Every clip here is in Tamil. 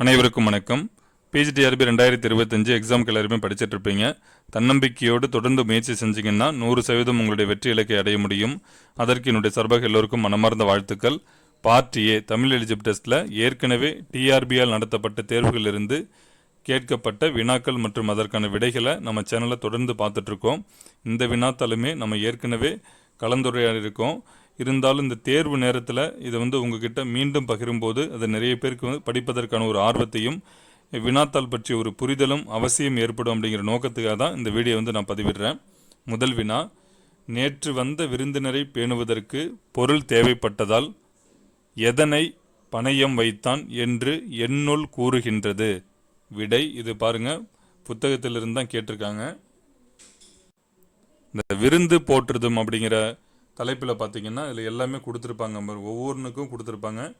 அனைவருக்கும் வணக்கம். பிஜிடிஆர்பி ரெண்டாயிரத்தி இருபத்தஞ்சு எக்ஸாம்க்கு எல்லாருமே படிச்சுட்டு இருப்பீங்க. தன்னம்பிக்கையோடு தொடர்ந்து முயற்சி செஞ்சீங்கன்னா நூறு சதவீதம் உங்களுடைய வெற்றி இலக்கை அடைய முடியும். அதற்கு என்னுடைய சார்பாக எல்லோருக்கும் மனமார்ந்த வாழ்த்துக்கள். பார்ட் ஏ தமிழ் எலிஜிபிள் டெஸ்ட்டில் ஏற்கனவே டிஆர்பியால் நடத்தப்பட்ட தேர்வுகளிலிருந்து கேட்கப்பட்ட வினாக்கள் மற்றும் அதற்கான விடைகளை நம்ம சேனலில் தொடர்ந்து பார்த்துட்ருக்கோம் இந்த வினாத்தாலுமே நம்ம ஏற்கனவே கலந்துரையாடி இருக்கோம் இருந்தாலும் இந்த தேர்வு நேரத்தில் இதை வந்து உங்ககிட்ட மீண்டும் பகிரும்போது அது நிறைய பேருக்கு வந்து படிப்பதற்கான ஒரு ஆர்வத்தையும் வினாத்தாள் பற்றிய ஒரு புரிதலும் அவசியம் ஏற்படும் அப்படிங்கிற நோக்கத்துக்காக தான் இந்த வீடியோ வந்து நான் பதிவிடுறேன். முதல் வினா நேற்று வந்த விருந்தினரை பேணுவதற்கு பொருள் தேவைப்பட்டதால் எதனை பணயம் வைத்தான் என்று என்னுள் கூறுகின்றது. விடை இது பாருங்க புத்தகத்திலிருந்து தான் கேட்டிருக்காங்க. இந்த விருந்து போற்றுதும் அப்படிங்கிற தலைப்பில் பார்த்தீங்கன்னா இதில் எல்லாமே கொடுத்துருப்பாங்க ஒவ்வொன்றுக்கும் கொடுத்துருப்பாங்க.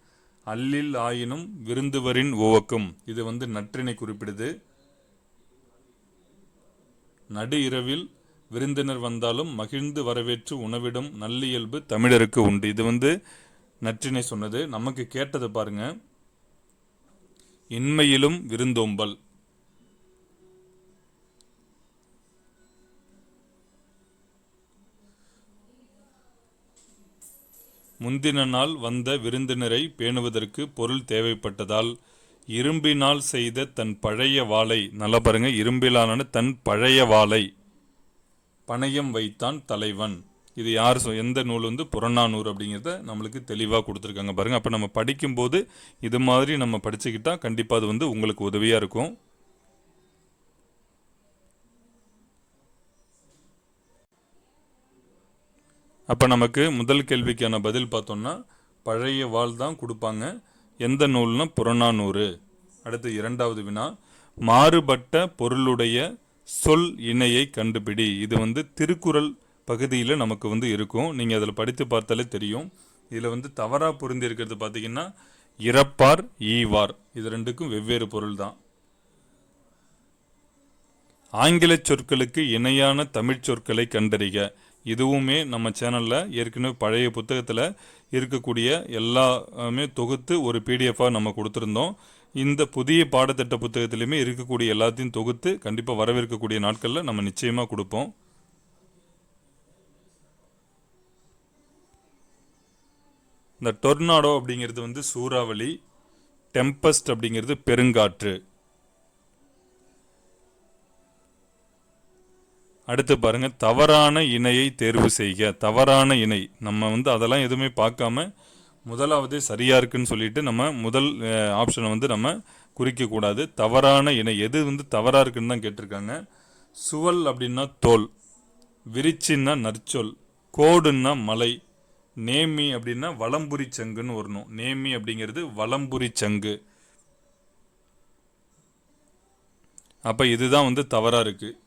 அல்லில் ஆயினும் விருந்துவரின் ஓவக்கும். இது வந்து நற்றினை குறிப்பிடுது. நடு இரவில் விருந்தினர் வந்தாலும் மகிழ்ந்து வரவேற்று உணவிடும் நல்லியல்பு தமிழருக்கு உண்டு. இது வந்து நற்றினை சொன்னது. நமக்கு கேட்டது பாருங்க. இன்மையிலும் விருந்தோம்பல். முந்தின நாள் வந்த விருந்தினரை பேணுவதற்கு பொருள் தேவைப்பட்டதால் இரும்பினால் செய்த தன் பழைய வாளை நல்லா பாருங்க இரும்பிலான தன் பழைய வாளை பணயம் வைத்தான் தலைவன். இது யார் சொ- எந்த நூல் வந்து புறநானூறு அப்படிங்கிறத நம்மளுக்கு தெளிவாக கொடுத்துருக்காங்க பாருங்கள் அப்போ நம்ம படிக்கும்போது இது மாதிரி நம்ம படிச்சுக்கிட்டால் கண்டிப்பாக அது வந்து உங்களுக்கு உதவியாக இருக்கும். அப்போ நமக்கு முதல் கேள்விக்கான பதில் பார்த்தோம்னா பழைய வாள் தான் கொடுப்பாங்க. எந்த நூல்னா புறநானூறு. அடுத்து இரண்டாவது வினா மாறுபட்ட பொருளுடைய சொல் இணையை கண்டுபிடி. இது வந்து திருக்குறள் பகுதியில் நமக்கு வந்து இருக்கும். நீங்கள் அதில் படித்து பார்த்தாலே தெரியும். இதில் வந்து தவறாக பொருந்தி இருக்கிறது பார்த்தீங்கன்னா இறப்பார் ஈவார். இது ரெண்டுக்கும் வெவ்வேறு பொருள் தான். ஆங்கில சொற்களுக்கு இணையான தமிழ் சொற்களை கண்டறிக. இதுவுமே நம்ம சேனலில் ஏற்கனவே பழைய புத்தகத்தில் இருக்கக்கூடிய எல்லாமே தொகுத்து ஒரு பிடிஎஃபாக நம்ம கொடுத்துருந்தோம். இந்த புதிய பாடத்திட்ட புத்தகத்திலையுமே இருக்கக்கூடிய எல்லாத்தையும் தொகுத்து கண்டிப்பாக வரவிருக்கக்கூடிய நாட்களில் நம்ம நிச்சயமாக கொடுப்போம். இந்த டொர்னாடோ அப்படிங்கிறது வந்து சூறாவளி டெம்பஸ்ட் அப்படிங்கிறது பெருங்காற்று. அடுத்து பாருங்க தவறான இணையை தேர்வு செய்க. தவறான இணை. நம்ம வந்து அதெல்லாம் எதுவுமே பார்க்காம முதலாவது சரியா இருக்குன்னு சொல்லிட்டு நம்ம முதல் ஆப்ஷனை வந்து நம்ம குறிக்கக்கூடாது தவறான இணை. எது வந்து தவறாக இருக்குன்னு தான் கேட்டிருக்காங்க. சுவல் அப்படின்னா தோல். விரிச்சின்னா நற்சொல். கோடுன்னா மலை. நேமி அப்படின்னா வலம்புரி சங்குன்னு வரணும். நேமி அப்படிங்கிறது வலம்புரி சங்கு. அப்போ இதுதான் வந்து தவறாக இருக்குது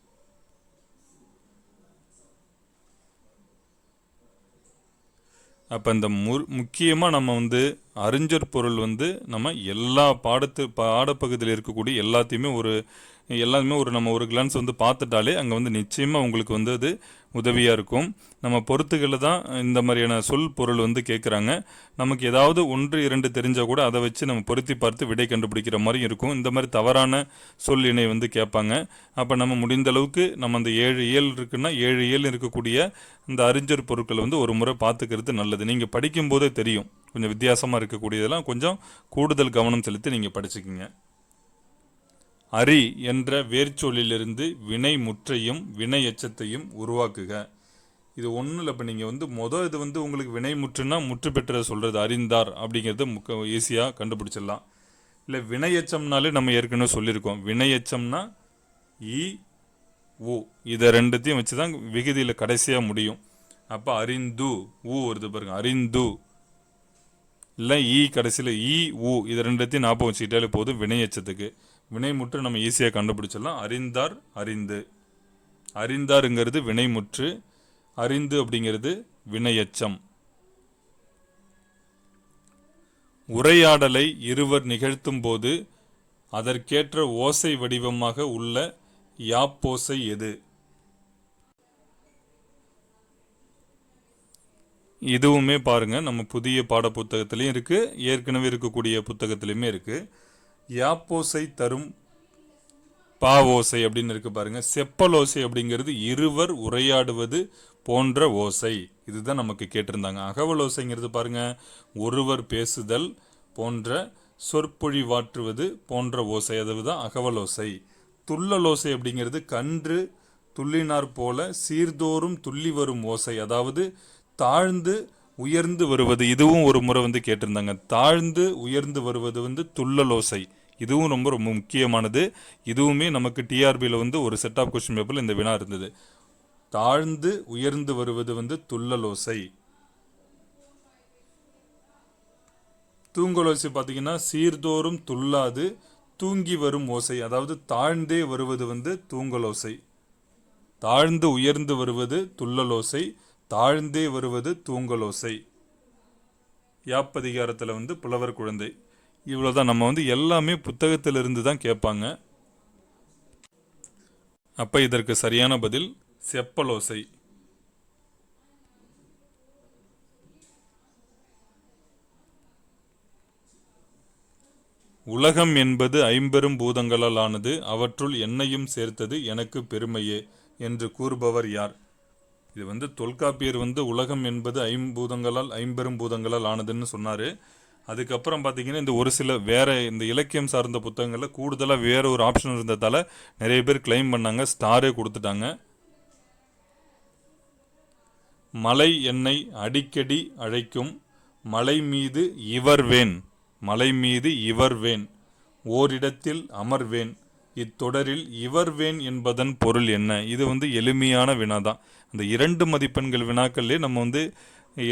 அப்போ இந்த மு முக்கியமாக நம்ம வந்து அறிஞர் பொருள் வந்து நம்ம எல்லா பாடத்து பாடப்பகுதியில் இருக்கக்கூடிய எல்லாத்தையுமே ஒரு எல்லாருமே ஒரு நம்ம ஒரு கிளான்ஸ் வந்து பார்த்துட்டாலே அங்கே வந்து நிச்சயமாக உங்களுக்கு வந்து அது உதவியாக இருக்கும். நம்ம பொறுத்துக்களில் தான் இந்த மாதிரியான சொல் பொருள் வந்து கேட்குறாங்க நமக்கு ஏதாவது ஒன்று இரண்டு தெரிஞ்சால் கூட அதை வச்சு நம்ம பொருத்தி பார்த்து விடை கண்டுபிடிக்கிற மாதிரி இருக்கும். இந்த மாதிரி தவறான சொல் இணை வந்து கேட்பாங்க. அப்போ நம்ம முடிந்த அளவுக்கு நம்ம அந்த ஏழு இயல் இருக்குன்னா ஏழு இயல் இருக்கக்கூடிய இந்த அறிஞர் பொருட்களை வந்து ஒரு முறை பார்த்துக்கிறது நல்லது. நீங்கள் படிக்கும்போதே தெரியும். கொஞ்சம் வித்தியாசமாக இருக்கக்கூடியதெல்லாம் கொஞ்சம் கூடுதல் கவனம் செலுத்தி நீங்கள் படிச்சுக்கிங்க. அரி என்ற வேர்ச்சொல்லிலிருந்து வினை முற்றையும் வினை எச்சத்தையும் உருவாக்குக. இது ஒன்றும் இல்லை இப்போ நீங்கள் வந்து மொதல் இது வந்து உங்களுக்கு வினை முற்றுன்னா முற்று பெற்ற சொல்கிறது அறிந்தார் அப்படிங்கிறது முக்க ஈஸியாக கண்டுபிடிச்சிடலாம். இல்லை வினை எச்சம்னாலே நம்ம ஏற்கனவே சொல்லியிருக்கோம். வினை எச்சம்னா இ ஊ இதை ரெண்டுத்தையும் வச்சு தான் விகுதியில் கடைசியாக முடியும். அப்போ அறிந்து ஊ வருது பாருங்க. அறிந்து. இல்லை ஈ கடைசியில் ஈ ஊ இது ரெண்டுத்தையும் ஞாபகம் வச்சுக்கிட்டாலே போதும் வினையச்சத்துக்கு வினைமுற்று நம்ம ஈஸியாக கண்டுபிடிச்சிடலாம். அறிந்தார் அறிந்து. அறிந்தாருங்கிறது வினைமுற்று. அறிந்து அப்படிங்கிறது வினையச்சம். உரையாடலை இருவர் நிகழ்த்தும் போது அதற்கேற்ற ஓசை வடிவமாக உள்ள யாப்போசை எது? இதுவுமே பாருங்க நம்ம புதிய பாட புத்தகத்திலையும் இருக்கு. ஏற்கனவே இருக்கக்கூடிய புத்தகத்திலையுமே இருக்கு. யாப்போசை தரும் பா ஓசை அப்படின்னு இருக்கு பாருங்க. செப்பலோசை அப்படிங்கிறது இருவர் உரையாடுவது போன்ற ஓசை. இதுதான் நமக்கு கேட்டிருந்தாங்க. அகவலோசைங்கிறது பாருங்க ஒருவர் பேசுதல் போன்ற சொற்பொழிவாற்றுவது போன்ற ஓசை. அதுதான் தான் அகவலோசை. துள்ளலோசை அப்படிங்கிறது கன்று துள்ளினார் போல சீர்தோறும் துள்ளி வரும் ஓசை. அதாவது தாழ்ந்து உயர்ந்து வருவது. இதுவும் ஒரு முறை வந்து கேட்டிருந்தாங்க. தாழ்ந்து உயர்ந்து வருவது வந்து துள்ளலோசை. இதுவும் ரொம்ப ரொம்ப முக்கியமானது. இதுவுமே நமக்கு டிஆர்பியில் வந்து ஒரு செட் ஆஃப் கொஸ்டின் பேப்பரில் இந்த வினா இருந்தது. தாழ்ந்து உயர்ந்து வருவது வந்து துள்ளல் ஓசை பார்த்தீங்கன்னா சீர்தோறும் துள்ளாது தூங்கி வரும் ஓசை. அதாவது தாழ்ந்தே வருவது வந்து தூங்கலோசை. தாழ்ந்து உயர்ந்து வருவது துள்ளலோசை. தாழ்ந்தே வருவது தூங்கலோசை. யாப்பதிகாரத்தில் வந்து புலவர் குழந்தை. இவ்வளோதான் நம்ம வந்து எல்லாமே புத்தகத்திலிருந்து தான் கேட்பாங்க. அப்போ இதற்கு சரியான பதில் செப்பலோசை. உலகம் என்பது ஐம்பெரும் பூதங்களால் ஆனது அவற்றுள் என்னையும் சேர்த்தது எனக்கு பெருமையே என்று கூறுபவர் யார்? இது வந்து தொல்காப்பியர் வந்து உலகம் என்பது ஐம்பூதங்களால் ஐம்பெரும் பூதங்களால் ஆனதுன்னு சொன்னார். அதுக்கப்புறம் பார்த்தீங்கன்னா இந்த ஒரு சில வேற இந்த இலக்கியம் சார்ந்த புத்தகங்களில் கூடுதலாக வேறு ஒரு ஆப்ஷன் இருந்ததால் நிறைய பேர் கிளைம் பண்ணாங்க ஸ்டாரே கொடுத்துட்டாங்க. மலை என்னை அடிக்கடி அழைக்கும் மலை மீது இவர்வேன் மலை மீது இவர்வேன் ஓரிடத்தில் அமர்வேன் இத்தொடரில் இவர்வேன் என்பதன் பொருள் என்ன? இது வந்து எளிமையான வினா தான். அந்த இரண்டு மதிப்பெண்கள் வினாக்கள்லேயே நம்ம வந்து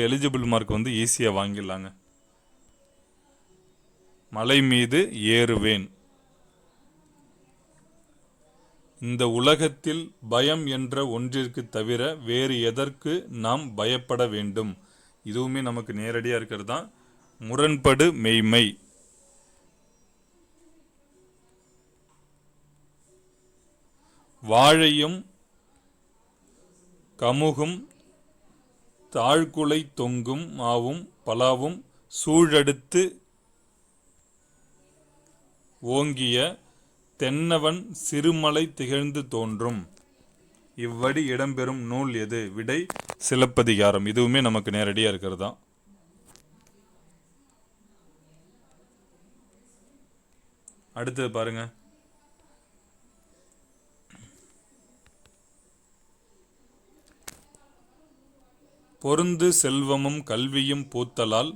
எலிஜிபிள் மார்க் வந்து ஈஸியாக வாங்கிடலாங்க. மலை மீது ஏறுவேன். இந்த உலகத்தில் பயம் என்ற ஒன்றிற்கு தவிர வேறு எதற்கு நாம் பயப்பட வேண்டும்? இதுவுமே நமக்கு நேரடியாக இருக்கிறது தான் முரண்படு மெய்மை. வாழையும் கமுகும் தாழ்குலை தொங்கும் மாவும் பலாவும் சூழடுத்து ஓங்கிய தென்னவன் சிறுமலை திகழ்ந்து தோன்றும். இவ்வடி இடம்பெறும் நூல் எது? விடை சிலப்பதிகாரம். இதுவுமே நமக்கு நேரடியாக இருக்கிறது? தான் அடுத்தது பாருங்க. பொருந்து செல்வமும் கல்வியும் பூத்தலால்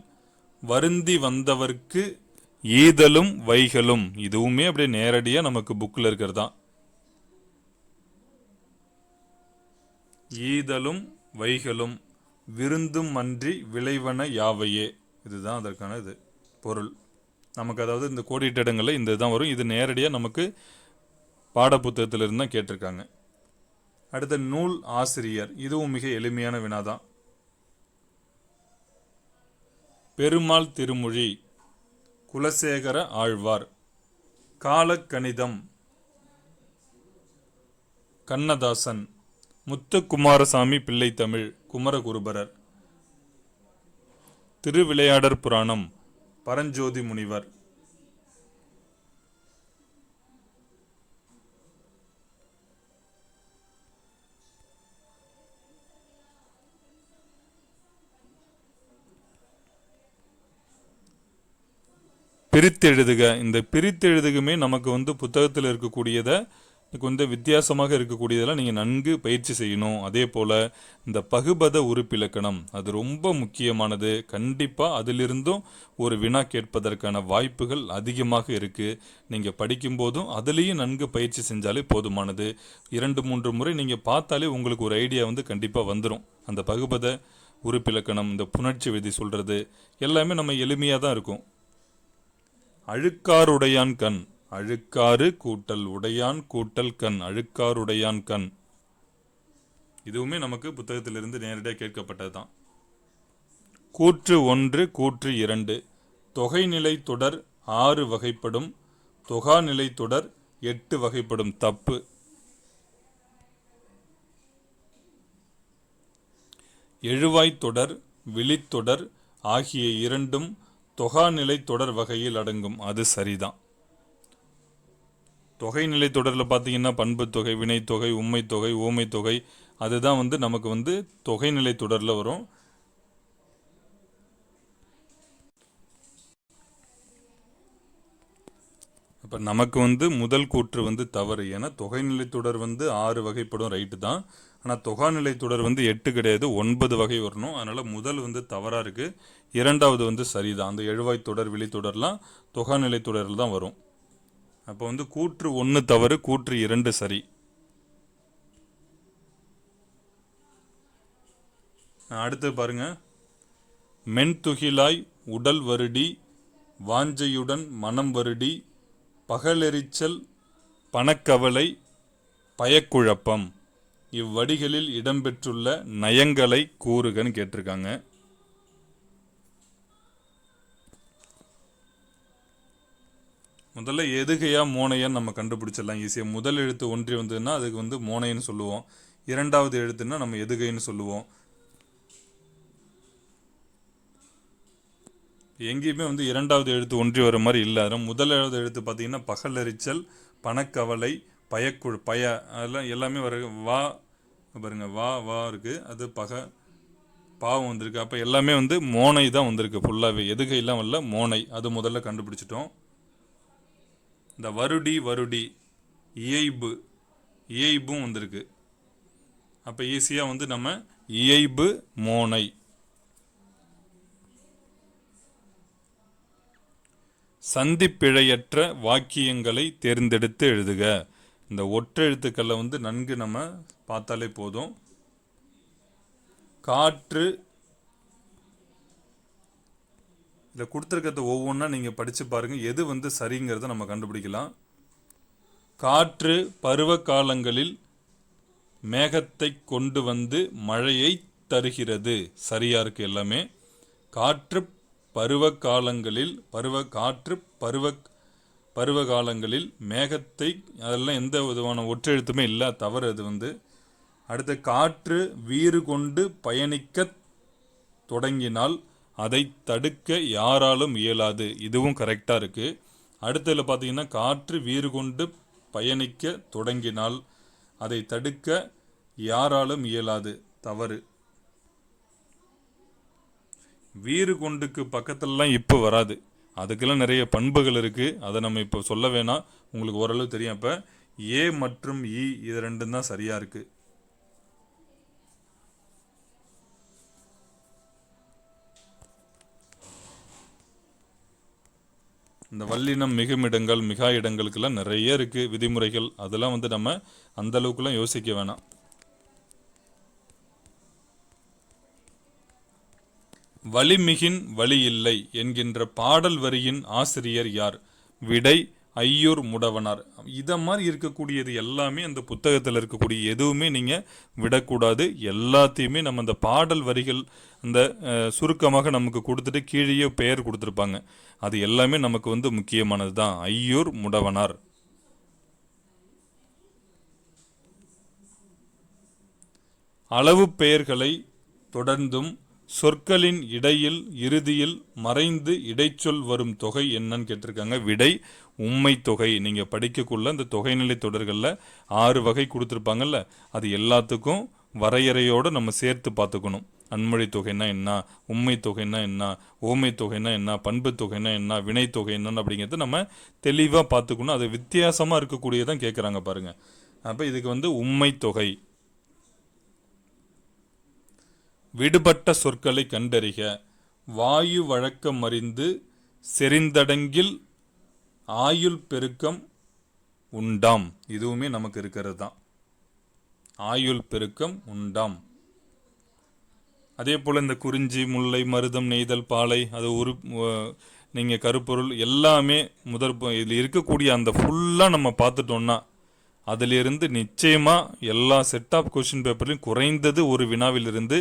வருந்தி வந்தவர்க்கு ஈதலும் வைகளும். இதுவுமே அப்படியே நேரடியாக நமக்கு புக்கில் இருக்கிறது? தான் ஈதலும் வைகளும் விருந்தும் அன்றி விளைவன யாவையே. இதுதான் அதற்கான இது பொருள். நமக்கு அதாவது இந்த கோடிட்ட இடங்களில் இந்த இதுதான் வரும். இது நேரடியாக நமக்கு பாடப்புத்தகத்திலிருந்து தான் கேட்டிருக்காங்க. அடுத்த நூல் ஆசிரியர். இதுவும் மிக எளிமையான வினாதான். பெருமாள் திருமொழி. குலசேகர ஆழ்வார். காலக்கணிதம். கண்ணதாசன். முத்துக்குமாரசாமி பிள்ளை தமிழ் குமரகுருபரர். திருவிளையாடற் புராணம். பரஞ்சோதி முனிவர். பிரித்தெழுதுக. இந்த பிரித்தெழுதுகுமே நமக்கு வந்து புத்தகத்தில் இருக்கக்கூடியதை கொஞ்சம் வித்தியாசமாக இருக்கக்கூடியதெல்லாம் நீங்கள் நன்கு பயிற்சி செய்யணும். அதே போல் இந்த பகுபத உறுப்பிலக்கணம் அது ரொம்ப முக்கியமானது. கண்டிப்பாக அதிலிருந்தும் ஒரு வினா கேட்பதற்கான வாய்ப்புகள் அதிகமாக இருக்குது நீங்கள் படிக்கும்போதும் அதுலேயும் நன்கு பயிற்சி செஞ்சாலே போதுமானது. இரண்டு மூன்று முறை நீங்கள் பார்த்தாலே உங்களுக்கு ஒரு ஐடியா வந்து கண்டிப்பாக வந்துடும் அந்த பகுபத உறுப்பிலக்கணம் இந்த புணர்ச்சி விதி சொல்கிறது எல்லாமே நம்ம எளிமையாக தான் இருக்கும். அழுக்காருடையான் கண். அழுக்காறு கூட்டல் உடையான் கூட்டல் கண். அழுக்காருடையான் கண். இதுவுமே நமக்கு புத்தகத்திலிருந்து நேரடியாக கேட்கப்பட்டது தான் கூற்று ஒன்று கூற்று இரண்டு. தொகைநிலை தொடர் ஆறு வகைப்படும். தொகாநிலை தொடர் எட்டு வகைப்படும் தப்பு. எழுவாய்த் தொடர் விழித்தொடர் ஆகிய இரண்டும் தொகாநிலை தொடர் வகையில் அடங்கும் அது சரிதான். தொகை நிலை தொடரில் பார்த்தீங்கன்னா பண்பு தொகை வினைத்தொகை உண்மைத்தொகை ஓமைத்தொகை அதுதான் வந்து நமக்கு வந்து தொகைநிலை தொடரில் வரும். இப்போ நமக்கு வந்து முதல் கூற்று வந்து தவறு. ஏன்னா தொகைநிலை தொடர் வந்து ஆறு வகைப்படும். ரைட்டு தான். ஆனால் தொகாநிலை தொடர் வந்து எட்டு கிடையாது. ஒன்பது வகை வரணும். அதனால் முதல் வந்து தவறாக இருக்குது இரண்டாவது வந்து சரிதான். அந்த எழுவாய் தொடர் விழித்தொடர்லாம் தொகாநிலை தொடரில் தான் வரும். அப்போ வந்து கூற்று ஒன்று தவறு கூற்று இரண்டு சரி. அடுத்து பாருங்க. மென்துகிலாய் உடல் வருடி வாஞ்சையுடன் மனம் வருடி பகலெரிச்சல் பணக்கவலை பயக்குழப்பம் இவ்வடிகளில் இடம்பெற்றுள்ள நயங்களை கூறுகன்னு கேட்டிருக்காங்க. முதல்ல எதுகையா மோனையன்னு நம்ம கண்டுபிடிச்சிடலாம் ஈஸியாக முதல் எழுத்து ஒன்றி வந்ததுன்னா அதுக்கு வந்து மோனைன்னு சொல்லுவோம். இரண்டாவது எழுத்துன்னா நம்ம எதுகைன்னு சொல்லுவோம். எங்கேயுமே வந்து இரண்டாவது எழுத்து ஒன்றி வர மாதிரி இல்லை. அதனால் முதலாவது எழுத்து பார்த்தீங்கன்னா பகலரிச்சல் பணக்கவலை பயக்குழு பய அதெல்லாம் எல்லாமே வர வா பாருங்க வா வா இருக்குது அது பக பாவம் வந்திருக்கு. அப்போ எல்லாமே வந்து மோனை தான் வந்திருக்கு ஃபுல்லாகவே எதுகையெல்லாம் வரல மோனை. அது முதல்ல கண்டுபிடிச்சிட்டோம். இந்த வருடி வருடி இயைபு இயைபும் வந்திருக்கு. அப்போ ஈஸியாக வந்து நம்ம இயைபு மோனை. சந்திப்பிழையற்ற வாக்கியங்களை தேர்ந்தெடுத்து எழுதுக. இந்த ஒற்றெழுத்துக்களை வந்து நன்கு நம்ம பார்த்தாலே போதும். காற்று. இதில் கொடுத்துருக்கிறத ஒவ்வொன்றா நீங்கள் படித்து பாருங்கள் எது வந்து சரிங்கிறத நம்ம கண்டுபிடிக்கலாம். காற்று பருவ காலங்களில் மேகத்தை கொண்டு வந்து மழையை தருகிறது. சரியாக இருக்குது எல்லாமே. காற்று பருவ காலங்களில் பருவ காற்று பருவ பருவ காலங்களில் மேகத்தை அதெல்லாம் எந்த விதமான ஒற்றெழுத்துமே இல்லை தவறு அது வந்து அடுத்து காற்று வீறு கொண்டு பயணிக்க தொடங்கினால் அதை தடுக்க யாராலும் இயலாது. இதுவும் கரெக்டாக இருக்குது அடுத்ததில் பார்த்தீங்கன்னா காற்று வீறு கொண்டு பயணிக்க தொடங்கினால் அதை தடுக்க யாராலும் இயலாது. தவறு. வீறு கொண்டுக்கு பக்கத்துலலாம் இப்போ வராது. அதுக்கெல்லாம் நிறைய பண்புகள் இருக்குது அதை நம்ம இப்போ சொல்ல வேணாம். உங்களுக்கு ஓரளவு தெரியும். அப்போ ஏ மற்றும் இ இது ரெண்டும் தான் சரியாக இருக்குது இந்த வல்லினம் மிகுமிடங்கள் மிகா இடங்களுக்கெல்லாம் நிறைய இருக்குது விதிமுறைகள் அதெல்லாம் வந்து நம்ம அந்த அளவுக்குலாம் யோசிக்க வேணாம். வலிமிகின் வழி இல்லை என்கின்ற பாடல் வரியின் ஆசிரியர் யார்? விடை ஐயூர் முடவனார். இதை மாதிரி இருக்கக்கூடியது எல்லாமே அந்த புத்தகத்தில் இருக்கக்கூடிய எதுவுமே நீங்கள் விடக்கூடாது. எல்லாத்தையுமே நம்ம அந்த பாடல் வரிகள் அந்த சுருக்கமாக நமக்கு கொடுத்துட்டு கீழேயே பெயர் கொடுத்துருப்பாங்க. அது எல்லாமே நமக்கு வந்து முக்கியமானது தான். ஐயூர் முடவனார். அளவு பெயர்களை தொடர்ந்தும் சொற்களின் இடையில் இறுதியில் மறைந்து இடைச்சொல் வரும் தொகை என்னன்னு கேட்டிருக்காங்க. விடை உண்மை தொகை. நீங்கள் படிக்கக்குள்ள இந்த தொகைநிலை தொடர்களில் ஆறு வகை கொடுத்துருப்பாங்கல்ல அது எல்லாத்துக்கும் வரையறையோடு நம்ம சேர்த்து பார்த்துக்கணும். அன்மொழி தொகைன்னா என்ன உண்மை தொகைன்னா என்ன ஓமை தொகைன்னா என்ன பண்பு தொகைன்னா என்ன வினை தொகை என்னன்னு அப்படிங்கிறத நம்ம தெளிவாக பார்த்துக்கணும். அது வித்தியாசமாக இருக்கக்கூடியதான் கேட்குறாங்க பாருங்கள் அப்போ இதுக்கு வந்து உண்மை தொகை. விடுபட்ட சொற்களை கண்டறிக. வாயு வழக்கம் அறிந்து செறிந்தடங்கில் ஆயுள் பெருக்கம் உண்டாம். இதுவுமே நமக்கு இருக்கிறது தான் ஆயுள் பெருக்கம் உண்டாம். அதே போல் இந்த குறிஞ்சி முல்லை மருதம் நெய்தல் பாலை அது உரு நீங்கள் கருப்பொருள் எல்லாமே முதற் இதில் இருக்கக்கூடிய அந்த ஃபுல்லாக நம்ம பார்த்துட்டோன்னா அதிலிருந்து நிச்சயமாக எல்லா செட் ஆஃப் கொஷின் பேப்பர்லையும் குறைந்தது ஒரு வினாவிலிருந்து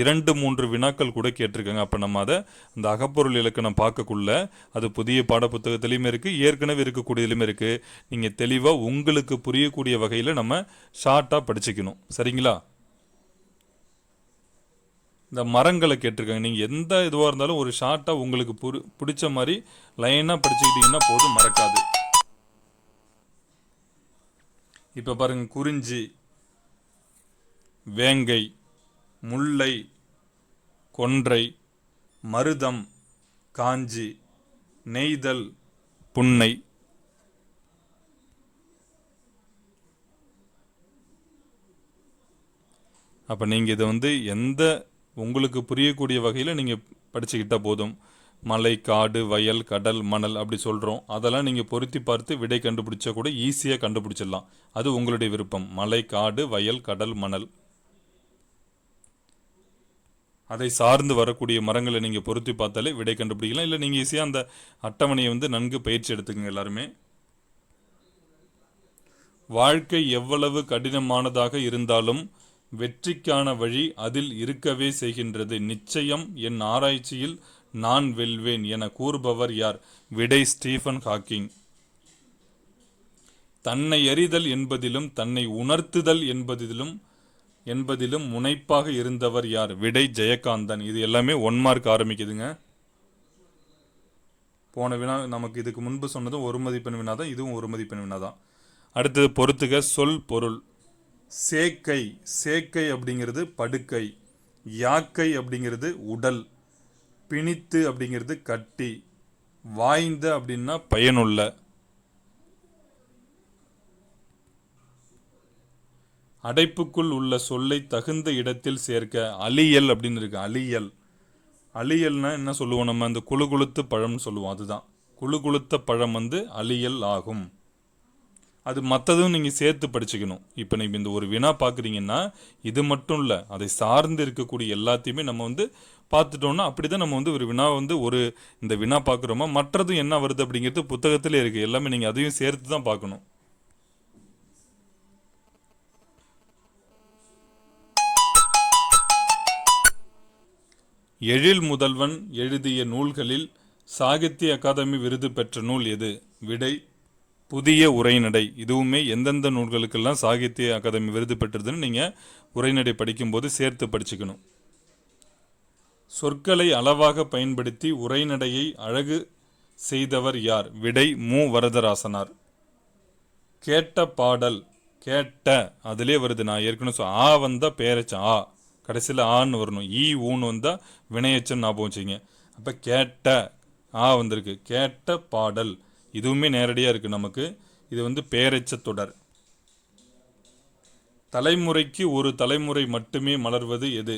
இரண்டு மூன்று வினாக்கள் கூட கேட்டிருக்காங்க. அப்போ நம்ம அதை அந்த அகப்பொருள் இலக்கணம் பார்க்கக்குள்ள அது புதிய பாடப்புத்தகத்துலேயுமே இருக்குது ஏற்கனவே இருக்கக்கூடியதுலையுமே இருக்குது நீங்கள் தெளிவாக உங்களுக்கு புரியக்கூடிய வகையில் நம்ம ஷார்ட்டாக படிச்சுக்கணும். சரிங்களா? இந்த மரங்களை கேட்டிருக்காங்க. நீங்கள் எந்த இதுவாக இருந்தாலும் ஒரு ஷார்ட்டாக உங்களுக்கு புரி பிடிச்ச மாதிரி லைனாக படிச்சுக்கிட்டீங்கன்னா போதும் மறக்காது. இப்போ பாருங்க குறிஞ்சி வேங்கை முல்லை கொன்றை மருதம் காஞ்சி நெய்தல் புன்னை. அப்போ நீங்கள் இதை வந்து எந்த உங்களுக்கு புரியக்கூடிய வகையில் நீங்கள் படிச்சுக்கிட்டால் போதும். மலை காடு வயல் கடல் மணல் அப்படி சொல்கிறோம் அதெல்லாம் நீங்கள் பொருத்தி பார்த்து விடை கண்டுபிடிச்சா கூட ஈஸியாக கண்டுபிடிச்சிடலாம். அது உங்களுடைய விருப்பம். மலை காடு வயல் கடல் மணல். அதை சார்ந்து வரக்கூடிய மரங்களை நீங்கள் பொருத்தி பார்த்தாலே விடை கண்டுபிடிக்கலாம். இல்லை நீங்கள் ஈஸியாக அந்த அட்டவணையை வந்து நன்கு பயிற்சி எடுத்துக்கங்க எல்லாருமே. வாழ்க்கை எவ்வளவு கடினமானதாக இருந்தாலும் வெற்றிக்கான வழி அதில் இருக்கவே செய்கின்றது. நிச்சயம் என் ஆராய்ச்சியில் நான் வெல்வேன் என கூறுபவர் யார்? விடை ஸ்டீஃபன் ஹாக்கிங். தன்னை அறிதல் என்பதிலும் தன்னை உணர்த்துதல் என்பதிலும் என்பதிலும் முனைப்பாக இருந்தவர் யார்? விடை ஜெயகாந்தன். இது எல்லாமே ஒன் மார்க் ஆரம்பிக்குதுங்க. போன வினா நமக்கு இதுக்கு முன்பு சொன்னதும் ஒரு மதிப்பெண் வினா தான் இதுவும் ஒரு மதிப்பெண் வினா தான் அடுத்தது பொறுத்துக சொல் பொருள். சேக்கை சேக்கை அப்படிங்கிறது படுக்கை. யாக்கை அப்படிங்கிறது உடல். பிணித்து அப்படிங்கிறது கட்டி. வாய்ந்த அப்படின்னா பயனுள்ள. அடைப்புக்குள் உள்ள சொல்லை தகுந்த இடத்தில் சேர்க்க அழியல் அப்படின்னு இருக்கு. அழியல். அழியல்னா என்ன சொல்லுவோம் நம்ம? அந்த குழு குளுத்து பழம்னு சொல்லுவோம். அதுதான். குழு குளுத்த பழம் வந்து அழியல் ஆகும். அது மற்றதும் நீங்கள் சேர்த்து படிச்சுக்கணும். இப்போ நீங்கள் இந்த ஒரு வினா பார்க்குறீங்கன்னா இது மட்டும் இல்லை அதை சார்ந்து இருக்கக்கூடிய எல்லாத்தையுமே நம்ம வந்து பார்த்துட்டோன்னா அப்படி தான் நம்ம வந்து ஒரு வினா வந்து ஒரு இந்த வினா பார்க்குறோமா? மற்றதும் என்ன வருது அப்படிங்கிறது புத்தகத்திலே இருக்குது எல்லாமே நீங்கள் அதையும் சேர்த்து தான் பார்க்கணும். எழில் முதல்வன் எழுதிய நூல்களில் சாகித்ய அகாதமி விருது பெற்ற நூல் எது? விடை புதிய உரைநடை. இதுவுமே எந்தெந்த நூல்களுக்கெல்லாம் சாகித்ய அகாதமி விருது பெற்றதுன்னு நீங்கள் உரைநடை படிக்கும்போது சேர்த்து படிச்சுக்கணும். சொற்களை அளவாக பயன்படுத்தி உரைநடையை அழகு செய்தவர் யார்? விடை மு. வரதராசனார். கேட்ட பாடல் கேட்ட அதிலே வருது. நான் ஏற்கனவே சொ ஆ வந்தால் பேரச்சன் ஆ. கடைசியில் ஆன்னு வரணும். ஈ ஊன்னு வந்தால் வினையச்சன் ஞாபகம் வச்சுங்க அப்போ கேட்ட ஆ வந்திருக்கு. கேட்ட பாடல் இதுவுமே நேரடியாக இருக்குது நமக்கு. இது வந்து பேரச்ச தொடர். தலைமுறைக்கு ஒரு தலைமுறை மட்டுமே மலர்வது எது?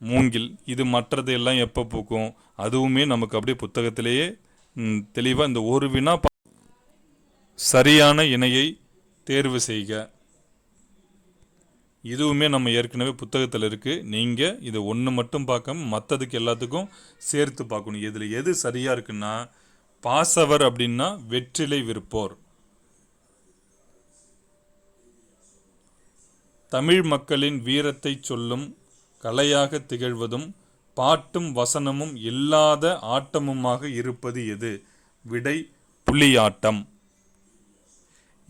மூங்கில் இது மற்றது எல்லாம் எப்போ பூக்கும்? அதுவுமே நமக்கு அப்படியே புத்தகத்திலேயே தெளிவாக இந்த ஒரு வினா சரியான இணையை தேர்வு செய்க. இதுவுமே நம்ம ஏற்கனவே புத்தகத்தில் இருக்குது நீங்கள் இதை ஒன்று மட்டும் பார்க்காம மற்றதுக்கு எல்லாத்துக்கும் சேர்த்து பார்க்கணும். இதில் எது சரியாக இருக்குன்னா பாசவர் அப்படின்னா வெற்றிலை விற்போர். தமிழ் மக்களின் வீரத்தை சொல்லும் கலையாக திகழ்வதும் பாட்டும் வசனமும் இல்லாத ஆட்டமுமாக இருப்பது எது? விடை புலியாட்டம்.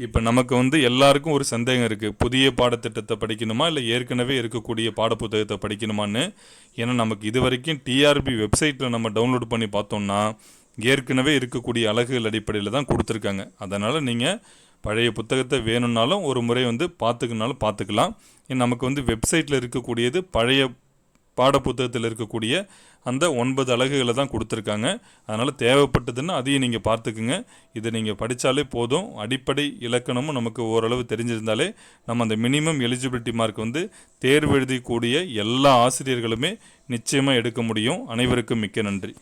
இப்போ நமக்கு வந்து எல்லாருக்கும் ஒரு சந்தேகம் இருக்குது புதிய பாடத்திட்டத்தை படிக்கணுமா? இல்லை ஏற்கனவே இருக்கக்கூடிய பாடப்புத்தகத்தை படிக்கணுமான்னு? ஏன்னா நமக்கு இது வரைக்கும் டிஆர்பி வெப்சைட்டில் நம்ம டவுன்லோட் பண்ணி பார்த்தோம்னா ஏற்கனவே இருக்கக்கூடிய அழகுகள் அடிப்படையில் தான் கொடுத்துருக்காங்க. அதனால் நீங்கள் பழைய புத்தகத்தை வேணும்னாலும் ஒரு முறை வந்து பார்த்துக்கனாலும் பார்த்துக்கலாம். நமக்கு வந்து வெப்சைட்டில் இருக்கக்கூடியது பழைய பாடப்புத்தகத்தில் இருக்கக்கூடிய அந்த ஒன்பது அழகுகளை தான் கொடுத்துருக்காங்க. அதனால் தேவைப்பட்டதுன்னா அதையும் நீங்கள் பார்த்துக்குங்க. இதை நீங்கள் படித்தாலே போதும். அடிப்படை இலக்கணமும் நமக்கு ஓரளவு தெரிஞ்சிருந்தாலே நம்ம அந்த மினிமம் எலிஜிபிலிட்டி மார்க் வந்து தேர்வு எழுதக்கூடிய எல்லா ஆசிரியர்களுமே நிச்சயமாக எடுக்க முடியும். அனைவருக்கும் மிக்க நன்றி.